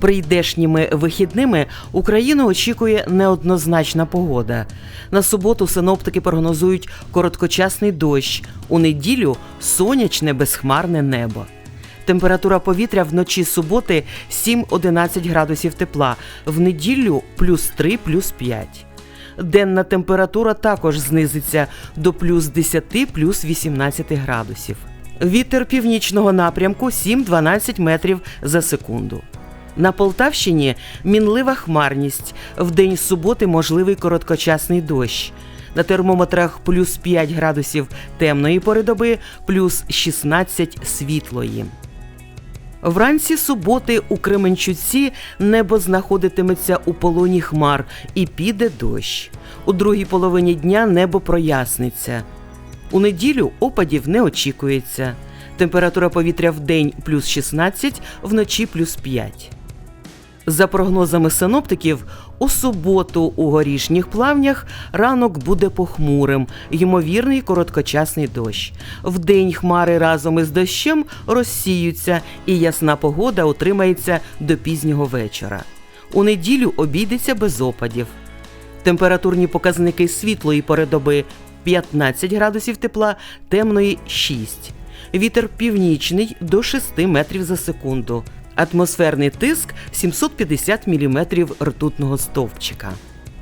Прийдешніми вихідними Україну очікує неоднозначна погода. На суботу синоптики прогнозують короткочасний дощ, у неділю сонячне безхмарне небо. Температура повітря вночі суботи 7-11 градусів тепла, в неділю плюс 3, плюс 5. Денна температура також знизиться до плюс 10, плюс 18 градусів. Вітер північного напрямку 7-12 метрів за секунду. На Полтавщині мінлива хмарність. В день суботи можливий короткочасний дощ. На термометрах плюс 5 градусів темної пори доби, плюс 16 світлої. Вранці суботи у Кременчуці небо знаходитиметься у полоні хмар і піде дощ. У другій половині дня небо проясниться. У неділю опадів не очікується. Температура повітря в день плюс 16, вночі плюс 5. За прогнозами синоптиків, у суботу у горішніх плавнях ранок буде похмурим, ймовірний короткочасний дощ. Вдень хмари разом із дощем розсіються, і ясна погода утримається до пізнього вечора. У неділю обійдеться без опадів. Температурні показники світлої пори доби 15 градусів тепла, темної 6. Вітер північний до 6 метрів за секунду. Атмосферний тиск 750 мм ртутного стовпчика.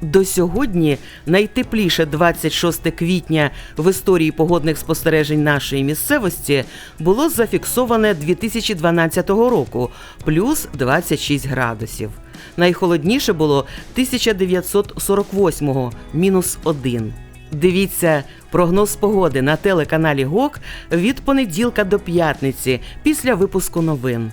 До сьогодні найтепліше 26 квітня в історії погодних спостережень нашої місцевості було зафіксоване 2012 року плюс 26 градусів. Найхолодніше було 1948 мінус 1. Дивіться прогноз погоди на телеканалі ГОК від понеділка до п'ятниці після випуску новин.